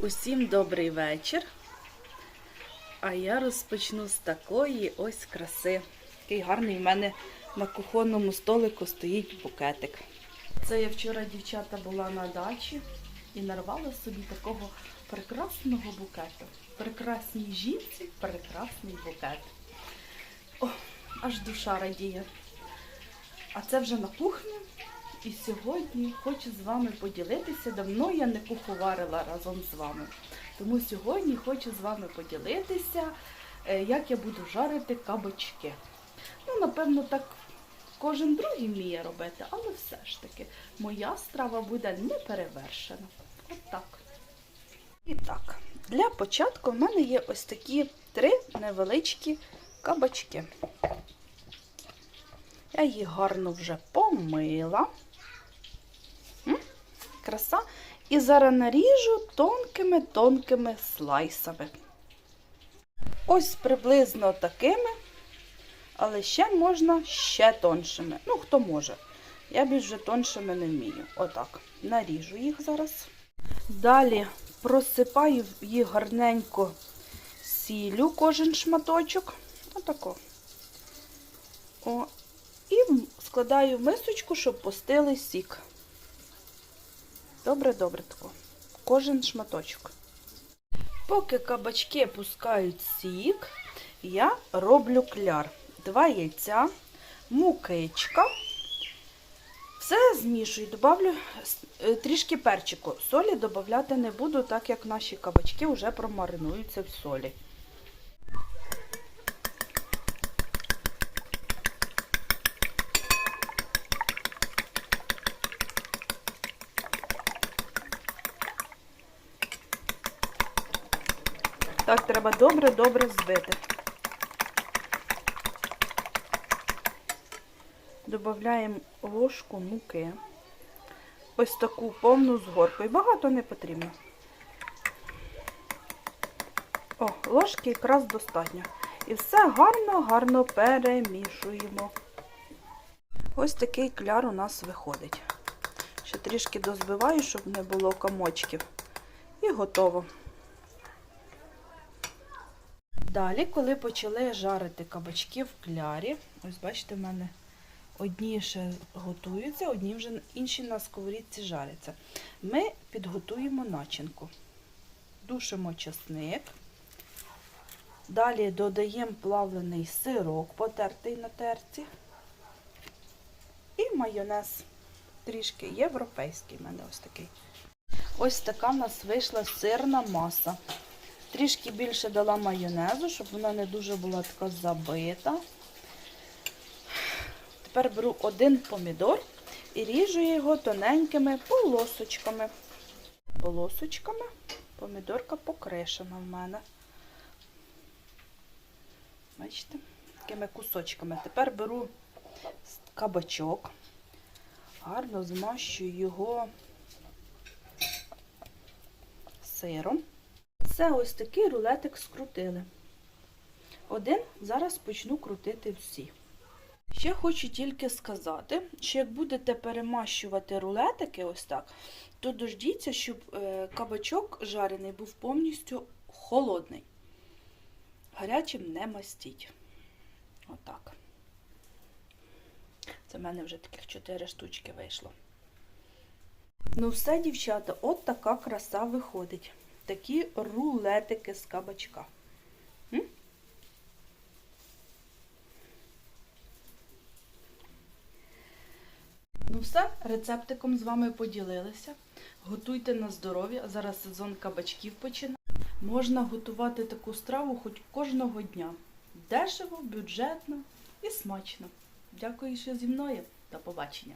Усім добрий вечір. А я розпочну з такої ось краси. Такий гарний в мене на кухонному столику стоїть букетик. Це я вчора, дівчата, була на дачі і нарвала собі такого прекрасного букету. Прекрасній жінці, прекрасний букет. О, аж душа радіє. А це вже на кухні. І сьогодні хочу з вами поділитися. Давно я не куховарила разом з вами. Тому сьогодні хочу з вами поділитися, е, як я буду жарити кабачки. Ну, напевно, так кожен другий вміє робити, але все ж таки моя страва буде не перевершена. От так. І так, для початку в мене є ось такі три невеличкі кабачки. Я їх гарно вже помила. Краса. І зараз наріжу тонкими-тонкими слайсами. Ось приблизно такими, але ще можна ще тоншими. Ну, хто може. Я більш вже тоншими не вмію. Отак. Наріжу їх зараз. Далі просипаю їх гарненько сіллю кожен шматочок. Отако. О, і складаю в мисочку, щоб пустили сік. Добре, добре тако. Кожен шматочок. Поки кабачки пускають сік, я роблю кляр. Два яйця, мукичка. Все змішую, добавлю е, трішки перчику. Солі додати не буду, так як наші кабачки вже промаринуються в солі. Так, треба добре-добре збити. Додаємо ложку муки. Ось таку повну з горкою. Багато не потрібно. О, ложки якраз достатньо. І все гарно-гарно перемішуємо. Ось такий кляр у нас виходить. Ще трішки дозбиваю, щоб не було комочків. І готово. Далі, коли почали жарити кабачки в клярі, ось бачите, в мене одні ще готуються, одні вже інші на сковорідці жаряться. Ми підготуємо начинку. Душимо чесник. Далі додаємо плавлений сирок, потертий на терці. І майонез. Трішки європейський в мене ось такий. Ось така в нас вийшла сирна маса. Трішки більше дала майонезу, щоб вона не дуже була така забита. Тепер беру один помідор і ріжу його тоненькими полосочками. Полосочками помідорка покришена в мене. Бачите? Такими кусочками. Тепер беру кабачок, гарно змащую його сиром. Це ось такий рулетик скрутили. Один зараз почну крутити всі. Ще хочу тільки сказати, що як будете перемащувати рулетики ось так, то дождіться, щоб е, кабачок жарений був повністю холодний. Гарячим не мастіть. Отак. Це в мене вже таких 4 штучки вийшло. Ну все, дівчата, от така краса виходить такі рулетики з кабачка. Ну все, рецептиком з вами поділилися. Готуйте на здоров'я. Зараз сезон кабачків починає. Можна готувати таку страву хоч кожного дня. Дешево, бюджетно і смачно. Дякую, що зі мною. До побачення!